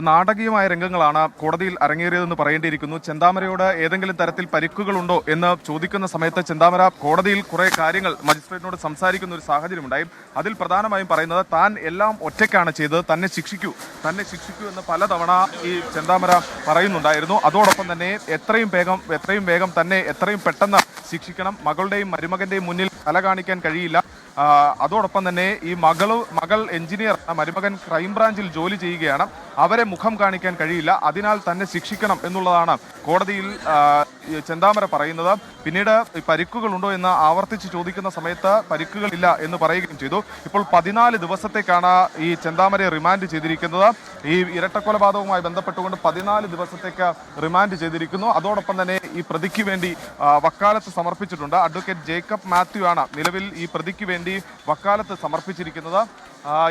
നാടകീയമായ രംഗങ്ങളാണ് കോടതിയിൽ അരങ്ങേറിയതെന്ന് പറയേണ്ടിയിരിക്കുന്നു. ചെന്താമരയോട് ഏതെങ്കിലും തരത്തിൽ പരിക്കുകളുണ്ടോ എന്ന് ചോദിക്കുന്ന സമയത്ത് ചെന്താമര കോടതിയിൽ കുറെ കാര്യങ്ങൾ മജിസ്ട്രേറ്റിനോട് സംസാരിക്കുന്ന ഒരു സാഹചര്യമുണ്ടായി. അതിൽ പ്രധാനമായും പറയുന്നത് താൻ എല്ലാം ഒറ്റയ്ക്കാണ് ചെയ്തത് തന്നെ ശിക്ഷിക്കൂ തന്നെ ശിക്ഷിക്കൂ എന്ന് പലതവണ ഈ ചെന്താമര പറയുന്നുണ്ടായിരുന്നു. അതോടൊപ്പം തന്നെ എത്രയും വേഗം എത്രയും വേഗം തന്നെ എത്രയും പെട്ടെന്ന് ശിക്ഷിക്കണം. മകളുടെയും മരുമകന്റെയും മുന്നിൽ തല കാണിക്കാൻ കഴിയില്ല. അതോടൊപ്പം തന്നെ ഈ മകൾ മകൾ എഞ്ചിനീയർ മരുമകൻ ക്രൈംബ്രാഞ്ചിൽ ജോലി ചെയ്യുകയാണ്. അവരെ മുഖം കാണിക്കാൻ കഴിയില്ല. അതിനാൽ തന്നെ ശിക്ഷിക്കണം എന്നുള്ളതാണ് കോടതിയിൽ ചെന്താമര പറയുന്നത് പിന്നീട് പരിക്കുകളുണ്ടോ എന്ന് ആവർത്തിച്ച് ചോദിക്കുന്ന സമയത്ത് പരിക്കുകളില്ല എന്ന് പറയുകയും ചെയ്തു. ഇപ്പോൾ പതിനാല് ദിവസത്തേക്കാണ് ഈ ചെന്താമരയെ റിമാൻഡ് ചെയ്തിരിക്കുന്നത്. ഈ ഇരട്ടക്കൊലപാതകവുമായി ബന്ധപ്പെട്ടുകൊണ്ട് പതിനാല് ദിവസത്തേക്ക് റിമാൻഡ് ചെയ്തിരിക്കുന്നു. അതോടൊപ്പം തന്നെ ഈ പ്രതിക്ക് വേണ്ടി വക്കാലത്ത് സമർപ്പിച്ചിട്ടുണ്ട്. അഡ്വക്കേറ്റ് ജേക്കബ് മാത്യു ആണ് നിലവിൽ ഈ പ്രതിക്ക് വേണ്ടി വക്കാലത്ത് സമർപ്പിച്ചിരിക്കുന്നത്.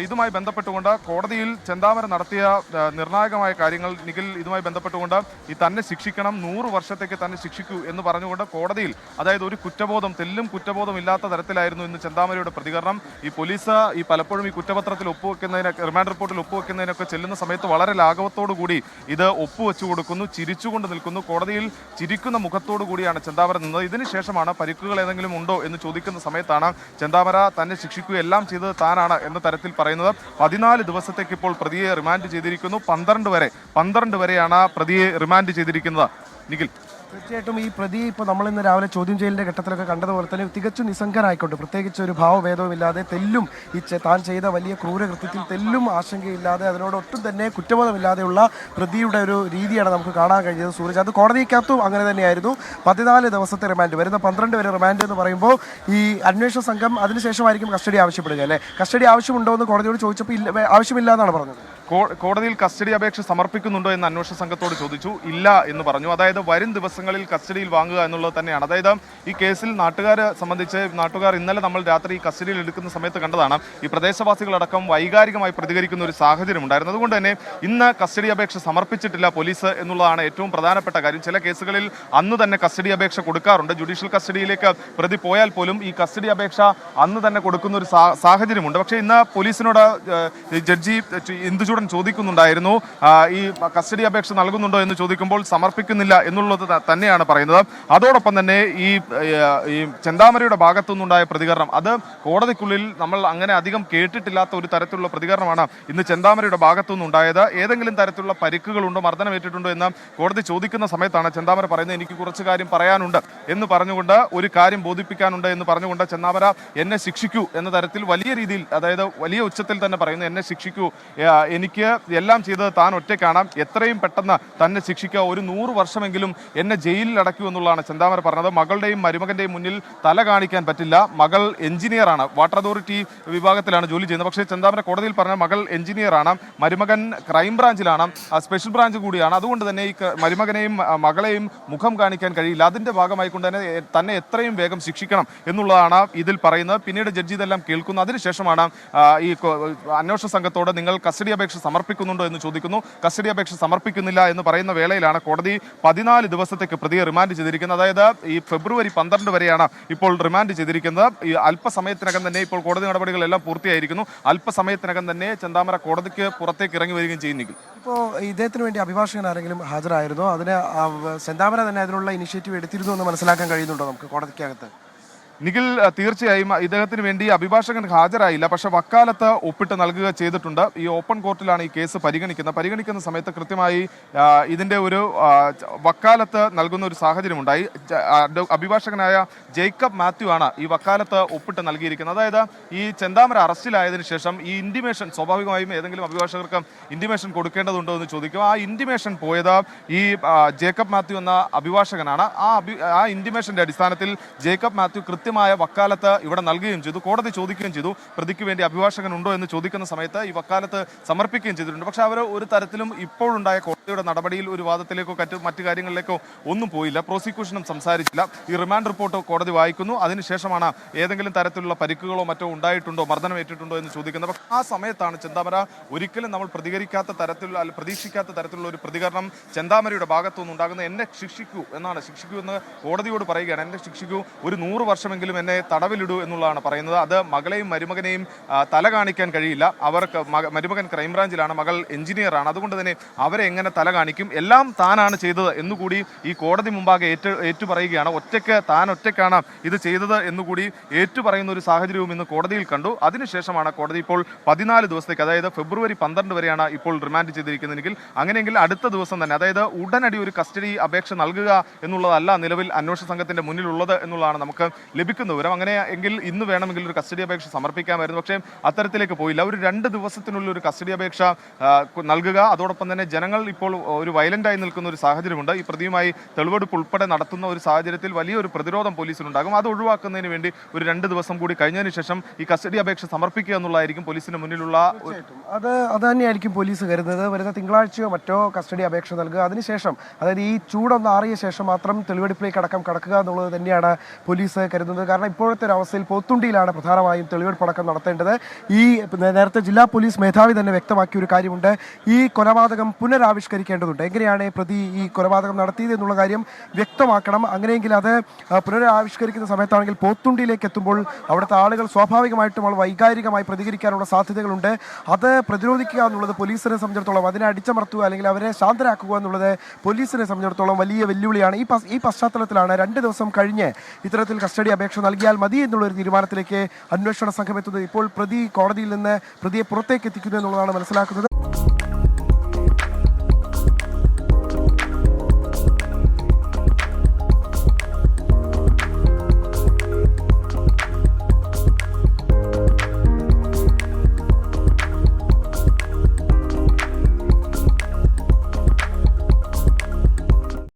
ഇതുമായി ബന്ധപ്പെട്ടുകൊണ്ട് കോടതിയിൽ ചെന്താമര നടത്തിയ നിർണായകമായ കാര്യങ്ങൾ നിഖിൽ ഇതുമായി ബന്ധപ്പെട്ടുകൊണ്ട് ഈ തന്നെ ശിക്ഷിക്കണം. നൂറ് വർഷത്തേക്ക് തന്നെ ശിക്ഷിക്കൂ എന്ന് പറഞ്ഞുകൊണ്ട് കോടതിയിൽ അതായത് ഒരു കുറ്റബോധം തെല്ലും കുറ്റബോധം ഇല്ലാത്ത തരത്തിലായിരുന്നു ഇന്ന് ചെന്താമരയുടെ പ്രതികരണം. ഈ പോലീസ് ഈ പലപ്പോഴും ഈ കുറ്റപത്രത്തിൽ ഒപ്പുവെക്കുന്നതിനൊക്കെ റിമാൻഡ് റിപ്പോർട്ടിൽ ഒപ്പുവെക്കുന്നതിനൊക്കെ ചെല്ലുന്ന സമയത്ത് വളരെ കൂടി ഇത് ഒപ്പുവെച്ചു കൊടുക്കുന്നു ചിരിച്ചുകൊണ്ട് നിൽക്കുന്നു. കോടതിയിൽ ചിരിക്കുന്ന മുഖത്തോടു കൂടിയാണ് ചെന്താമര നിന്നത്. ഇതിനുശേഷമാണ് പരിക്കുകൾ ഏതെങ്കിലും ഉണ്ടോ എന്ന് ചോദിക്കുന്ന സമയത്താണ് ചെന്താമര തന്നെ ശിക്ഷിക്കുക എല്ലാം ചെയ്തത് താനാണ് എന്ന തരത്തിൽ പറയുന്നത്. പതിനാല് ദിവസത്തേക്ക് ഇപ്പോൾ പ്രതിയെ റിമാൻഡ് ചെയ്തിരിക്കുന്നു. പന്ത്രണ്ട് വരെ പന്ത്രണ്ട് വരെയാണ് പ്രതിയെ റിമാൻഡ് ചെയ്തിരിക്കുന്നത്. നിഖിൽ. തീർച്ചയായിട്ടും ഈ പ്രതി ഇപ്പോൾ നമ്മൾ ഇന്ന് രാവിലെ ചോദ്യം ചെയ്യലിന്റെ ഘട്ടത്തിലൊക്കെ കണ്ടതുപോലെ തന്നെ തികച്ചും നിസ്സംഗനായിക്കൊണ്ട് പ്രത്യേകിച്ച് ഒരു ഭാവഭേദവും ഇല്ലാതെ തെല്ലും ഈ താൻ ചെയ്ത വലിയ ക്രൂരകൃത്യത്തിൽ തെല്ലും ആശങ്കയില്ലാതെ അതിനോട് ഒട്ടും തന്നെ കുറ്റബോധമില്ലാതെയുള്ള പ്രതിയുടെ ഒരു രീതിയാണ് നമുക്ക് കാണാൻ കഴിഞ്ഞത് സൂരജ്. അത് കോടതിക്കകത്തും അങ്ങനെ തന്നെയായിരുന്നു. പതിനാല് ദിവസത്തെ റിമാൻഡ്. വരുന്ന പന്ത്രണ്ട് വരെ റിമാൻഡ് എന്ന് പറയുമ്പോൾ ഈ അന്വേഷണ സംഘം അതിനുശേഷമായിരിക്കും കസ്റ്റഡി ആവശ്യപ്പെടുക അല്ലേ? കസ്റ്റഡി ആവശ്യമുണ്ടോ എന്ന് കോടതിയോട് ചോദിച്ചപ്പോൾ ഇല്ല ആവശ്യമില്ല എന്നാണ് പറഞ്ഞത്. കോടതിയിൽ കസ്റ്റഡി അപേക്ഷ സമർപ്പിക്കുന്നുണ്ടോ എന്ന് അന്വേഷണ സംഘത്തോട് ചോദിച്ചു. ഇല്ല എന്ന് പറഞ്ഞു. അതായത് വരും ദിവസങ്ങളിൽ കസ്റ്റഡിയിൽ വാങ്ങുക എന്നുള്ളത് തന്നെയാണ്. അതായത് ഈ കേസിൽ നാട്ടുകാരെ സംബന്ധിച്ച് നാട്ടുകാർ ഇന്നലെ നമ്മൾ രാത്രി കസ്റ്റഡിയിൽ എടുക്കുന്ന സമയത്ത് കണ്ടതാണ്. ഈ പ്രദേശവാസികളടക്കം വൈകാരികമായി പ്രതികരിക്കുന്ന ഒരു സാഹചര്യം ഉണ്ടായിരുന്നു. അതുകൊണ്ട് തന്നെ ഇന്ന് കസ്റ്റഡി അപേക്ഷ സമർപ്പിച്ചിട്ടില്ല പോലീസ് എന്നുള്ളതാണ് ഏറ്റവും പ്രധാനപ്പെട്ട കാര്യം. ചില കേസുകളിൽ അന്ന് തന്നെ കസ്റ്റഡി അപേക്ഷ കൊടുക്കാറുണ്ട്. ജുഡീഷ്യൽ കസ്റ്റഡിയിലേക്ക് പ്രതി പോയാൽ പോലും ഈ കസ്റ്റഡി അപേക്ഷ അന്ന് തന്നെ കൊടുക്കുന്ന ഒരു സാഹചര്യമുണ്ട്. പക്ഷേ ഇന്ന് പോലീസിനോട് ജഡ്ജി ഏഹ്, ചോദിക്കുന്നുണ്ടായിരുന്നു. ഈ കസ്റ്റഡി അപേക്ഷ നൽകുന്നുണ്ടോ എന്ന് ചോദിക്കുമ്പോൾ സമർപ്പിക്കുന്നില്ല എന്നുള്ളത് തന്നെയാണ് പറയുന്നത്. അതോടൊപ്പം തന്നെ ഈ ഈ ചെന്താമരയുടെ ഭാഗത്തുനിന്നുണ്ടായ പ്രതികരണം അത് കോടതിക്കുള്ളിൽ നമ്മൾ അങ്ങനെ അധികം കേട്ടിട്ടില്ലാത്ത ഒരു തരത്തിലുള്ള പ്രതികരണമാണ് ഇന്ന് ചെന്താമരയുടെ ഭാഗത്തുനിന്നുണ്ടായത് ഏതെങ്കിലും തരത്തിലുള്ള പരിക്കുകളുണ്ടോ മർദ്ദനമേറ്റിട്ടുണ്ടോ എന്ന് കോടതി ചോദിക്കുന്ന സമയത്താണ് ചെന്താമര പറയുന്നത്. എനിക്ക് കുറച്ച് കാര്യം പറയാനുണ്ട് എന്ന് പറഞ്ഞുകൊണ്ട് ഒരു കാര്യം ബോധിപ്പിക്കാനുണ്ട് എന്ന് പറഞ്ഞുകൊണ്ട് ചെന്താമര എന്നെ ശിക്ഷിക്കൂ എന്ന തരത്തിൽ വലിയ രീതിയിൽ അതായത് വലിയ ഉച്ചത്തിൽ തന്നെ പറയുന്നു എന്നെ ശിക്ഷിക്കൂ എനിക്ക് എല്ലാം ചെയ്തത് താൻ ഒറ്റയ്ക്കാണ്. എത്രയും പെട്ടെന്ന് തന്നെ ശിക്ഷിക്കുക. ഒരു നൂറ് വർഷമെങ്കിലും എന്നെ ജയിലിൽ അടയ്ക്കൂ എന്നുള്ളതാണ് ചെന്താമര പറഞ്ഞത്. മകളുടെയും മരുമകന്റെയും മുന്നിൽ തല കാണിക്കാൻ പറ്റില്ല. മകൾ എഞ്ചിനീയറാണ് വാട്ടർ അതോറിറ്റി വിഭാഗത്തിലാണ് ജോലി ചെയ്യുന്നത്. പക്ഷേ ചെന്താമര കോടതിയിൽ പറഞ്ഞ മകൾ എഞ്ചിനീയറാണ് മരുമകൻ ക്രൈംബ്രാഞ്ചിലാണ് ബ്രാഞ്ചിലാണ് സ്പെഷ്യൽ ബ്രാഞ്ച് കൂടിയാണ്. അതുകൊണ്ട് തന്നെ ഈ മരുമകനെയും മകളെയും മുഖം കാണിക്കാൻ കഴിയില്ല. അതിന്റെ ഭാഗമായിക്കൊണ്ട് തന്നെ തന്നെ എത്രയും വേഗം ശിക്ഷിക്കണം എന്നുള്ളതാണ് ഇതിൽ പറയുന്നത്. പിന്നീട് ജഡ്ജി ഇതെല്ലാം കേൾക്കുന്നു. അതിനുശേഷമാണ് ഈ അന്വേഷണ സംഘത്തോട് നിങ്ങൾ കസ്റ്റഡി അപേക്ഷ സമർപ്പിക്കുന്നുണ്ടോ എന്ന് ചോദിക്കുന്നു. കസ്റ്റഡി അപേക്ഷ സമർപ്പിക്കുന്നില്ല എന്ന് പറയുന്ന വേളയിലാണ് കോടതി പതിനാല് ദിവസത്തേക്ക് പ്രതിയെ റിമാൻഡ് ചെയ്തിരിക്കുന്നത്. അതായത് ഈ ഫെബ്രുവരി പന്ത്രണ്ട് വരെയാണ് ഇപ്പോൾ റിമാൻഡ് ചെയ്തിരിക്കുന്നത്. ഈ അല്പസമയത്തിനകം തന്നെ ഇപ്പോൾ കോടതി നടപടികളെല്ലാം പൂർത്തിയായിരിക്കുന്നു. അല്പസമയത്തിനകം തന്നെ ചെന്താമര കോടതിക്ക് പുറത്തേക്ക് ഇറങ്ങി വരികയും ചെയ്യുന്നെങ്കിൽ ഇപ്പോൾ ഇദ്ദേഹത്തിന് വേണ്ടി അഭിഭാഷകൻ ആരെങ്കിലും ഹാജരായിരുന്നോ? അതിന് ചെന്താമര തന്നെ അതിനുള്ള ഇനിഷ്യേറ്റീവ് എടുത്തിരുന്നു എന്ന് മനസ്സിലാക്കാൻ കഴിയുന്നുണ്ടോ നമുക്ക് കോടതിക്കകത്ത്? നിഖിൽ തീർച്ചയായും ഇദ്ദേഹത്തിന് വേണ്ടി അഭിഭാഷകൻ ഹാജരായില്ല. പക്ഷെ വക്കാലത്ത് ഒപ്പിട്ട് നൽകുക ചെയ്തിട്ടുണ്ട്. ഈ ഓപ്പൺ കോർട്ടിലാണ് ഈ കേസ് പരിഗണിക്കുന്നത്. പരിഗണിക്കുന്ന സമയത്ത് കൃത്യമായി ഇതിന്റെ ഒരു വക്കാലത്ത് നൽകുന്ന ഒരു സാഹചര്യമുണ്ടായി. അഭിഭാഷകനായ ജേക്കബ് മാത്യു ആണ് ഈ വക്കാലത്ത് ഒപ്പിട്ട് നൽകിയിരിക്കുന്നത്. അതായത് ഈ ചെന്താമര അറസ്റ്റിലായതിനു ശേഷം ഈ ഇന്റിമേഷൻ സ്വാഭാവികമായും ഏതെങ്കിലും അഭിഭാഷകർക്ക് ഇന്റിമേഷൻ കൊടുക്കേണ്ടതുണ്ടോ എന്ന് ചോദിക്കും. ആ ഇന്റിമേഷൻ പോയത് ഈ ജേക്കബ് മാത്യു എന്ന അഭിഭാഷകനാണ്. ആ അഭി ആ ഇന്റിമേഷന്റെ അടിസ്ഥാനത്തിൽ ജേക്കബ് മാത്യു കൃത്യമായ വക്കാലത്ത് ഇവിടെ നൽകുകയും ചെയ്തു കോടതി ചോദിക്കുകയും ചെയ്തു പ്രതിക്ക് വേണ്ടി അഭിഭാഷകൻ ഉണ്ടോ എന്ന് ചോദിക്കുന്ന സമയത്ത് ഈ വക്കാലത്ത് സമർപ്പിക്കുകയും ചെയ്തിട്ടുണ്ട്. പക്ഷേ അവർ ഒരു തരത്തിലും ഇപ്പോഴുണ്ടായ കോടതിയുടെ നടപടിയിൽ ഒരു വാദത്തിലേക്കോ മറ്റു കാര്യങ്ങളിലേക്കോ ഒന്നും പോയില്ല. പ്രോസിക്യൂഷനും സംസാരിച്ചില്ല. ഈ റിമാൻഡ് റിപ്പോർട്ട് കോടതി വായിക്കുന്നു. അതിനുശേഷമാണ് ഏതെങ്കിലും തരത്തിലുള്ള പരിക്കുകളോ മറ്റോ ഉണ്ടായിട്ടുണ്ടോ മർദ്ദനമേറ്റിട്ടുണ്ടോ എന്ന് ചോദിക്കുന്നത്. പക്ഷേ ആ സമയത്താണ് ചെന്താമര ഒരിക്കലും നമ്മൾ പ്രതികരിക്കാത്ത തരത്തിലുള്ള അല്ല പ്രതീക്ഷിക്കാത്ത തരത്തിലുള്ള ഒരു പ്രതികരണം ചെന്താമരയുടെ ഭാഗത്തുനിന്ന് ഉണ്ടാകുന്നത് എന്നെ ശിക്ഷിക്കൂ എന്നാണ്. ശിക്ഷിക്കൂ എന്ന് കോടതിയോട് പറയുകയാണ്. എന്നെ ശിക്ഷിക്കൂ. ഒരു നൂറ് വർഷമെങ്കിലും ദിവസമെങ്കിലും എന്നെ തടവിലിടൂ എന്നുള്ളതാണ് പറയുന്നത്. അത് മകളെയും മരുമകനെയും തല കാണിക്കാൻ കഴിയില്ല. അവർക്ക് മക- മരുമകൻ ക്രൈംബ്രാഞ്ചിലാണ് മകൾ എഞ്ചിനീയറാണ്. അതുകൊണ്ട് തന്നെ അവരെ എങ്ങനെ തല കാണിക്കും? എല്ലാം താനാണ് ചെയ്തത് എന്നുകൂടി ഈ കോടതി മുമ്പാകെ ഏറ്റു ഏറ്റുപറയുകയാണ്. ഒറ്റയ്ക്ക് താൻ ഒറ്റയ്ക്കാണ് ഇത് ചെയ്തത് എന്നുകൂടി ഏറ്റുപറയുന്ന ഒരു സാഹചര്യവും ഇന്ന് കോടതിയിൽ കണ്ടു. അതിനുശേഷമാണ് കോടതി ഇപ്പോൾ പതിനാല് ദിവസത്തേക്ക് അതായത് ഫെബ്രുവരി പന്ത്രണ്ട് വരെയാണ് ഇപ്പോൾ റിമാൻഡ് ചെയ്തിരിക്കുന്നതെങ്കിൽ അങ്ങനെയെങ്കിൽ അടുത്ത ദിവസം തന്നെ അതായത് ഉടനടി ഒരു കസ്റ്റഡി അപേക്ഷ നൽകുക എന്നുള്ളതല്ല നിലവിൽ അന്വേഷണ സംഘത്തിന്റെ മുന്നിലുള്ളത് എന്നുള്ളതാണ് നമുക്ക് ലഭിക്കുന്ന വിവരം അങ്ങനെ എങ്കിൽ ഇന്ന് വേണമെങ്കിൽ ഒരു കസ്റ്റഡി അപേക്ഷ സമർപ്പിക്കാമായിരുന്നു. പക്ഷേ അത്തരത്തിലേക്ക് പോയില്ല. ഒരു രണ്ട് ദിവസത്തിനുള്ളിൽ ഒരു കസ്റ്റഡി അപേക്ഷ നൽകുക. അതോടൊപ്പം തന്നെ ജനങ്ങൾ ഇപ്പോൾ ഒരു വയലന്റായി നിൽക്കുന്ന ഒരു സാഹചര്യമുണ്ട്. ഈ പ്രതിയുമായി തെളിവെടുപ്പ് ഉൾപ്പെടെ നടത്തുന്ന ഒരു സാഹചര്യത്തിൽ വലിയൊരു പ്രതിരോധം പോലീസിനുണ്ടാകും. അത് ഒഴിവാക്കുന്നതിന് വേണ്ടി ഒരു രണ്ട് ദിവസം കൂടി കഴിഞ്ഞതിന് ശേഷം ഈ കസ്റ്റഡി അപേക്ഷ സമർപ്പിക്കുക എന്നുള്ളതായിരിക്കും പോലീസിന് മുന്നിലുള്ള അത് അത് തന്നെയായിരിക്കും പോലീസ് കരുതുന്നത്. വരുന്ന തിങ്കളാഴ്ചയോ മറ്റോ കസ്റ്റഡി അപേക്ഷ നൽകുക. അതിനുശേഷം അതായത് ഈ ചൂടൊന്ന് ആറിയ ശേഷം മാത്രം തെളിവെടുപ്പിലേക്ക് അടക്കം കടക്കുക എന്നുള്ളത് തന്നെയാണ് പോലീസ് കരുതുന്നത്. കാരണം ഇപ്പോഴത്തെ ഒരു അവസ്ഥയിൽ പോത്തുണ്ടിയിലാണ് പ്രധാനമായും തെളിവെടുപ്പടക്കം നടത്തേണ്ടത്. ഈ നേരത്തെ ജില്ലാ പോലീസ് മേധാവി തന്നെ വ്യക്തമാക്കിയ ഒരു കാര്യമുണ്ട്. ഈ കൊലപാതകം പുനരാവിഷ്കരിക്കേണ്ടതുണ്ട്. എങ്ങനെയാണ് പ്രതി ഈ കൊലപാതകം നടത്തിയത് എന്നുള്ള കാര്യം വ്യക്തമാക്കണം. അങ്ങനെയെങ്കിൽ അത് പുനരാവിഷ്കരിക്കുന്ന സമയത്താണെങ്കിൽ പോത്തുണ്ടിയിലേക്ക് എത്തുമ്പോൾ അവിടുത്തെ ആളുകൾ സ്വാഭാവികമായിട്ടും അവൾ വൈകാരികമായി പ്രതികരിക്കാനുള്ള സാധ്യതകളുണ്ട്. അത് പ്രതിരോധിക്കുക എന്നുള്ളത് പോലീസിനെ സംബന്ധിച്ചിടത്തോളം അതിനെ അടിച്ചമർത്തുക അല്ലെങ്കിൽ അവരെ ശാന്തരാക്കുക എന്നുള്ളത് പോലീസിനെ സംബന്ധിച്ചിടത്തോളം വലിയ വെല്ലുവിളിയാണ്. ഈ ഈ പശ്ചാത്തലത്തിലാണ് രണ്ട് ദിവസം കഴിഞ്ഞ് ഇത്തരത്തിൽ കസ്റ്റഡി അപേക്ഷ നൽകിയാൽ മതി എന്നുള്ളൊരു തീരുമാനത്തിലേക്ക് അന്വേഷണ സംഘം എത്തുന്നത് ഇപ്പോൾ പ്രതി കോടതിയിൽ നിന്ന് പ്രതിയെ പുറത്തേക്ക് എത്തിക്കുന്നു എന്നുള്ളതാണ് മനസ്സിലാക്കുന്നത്.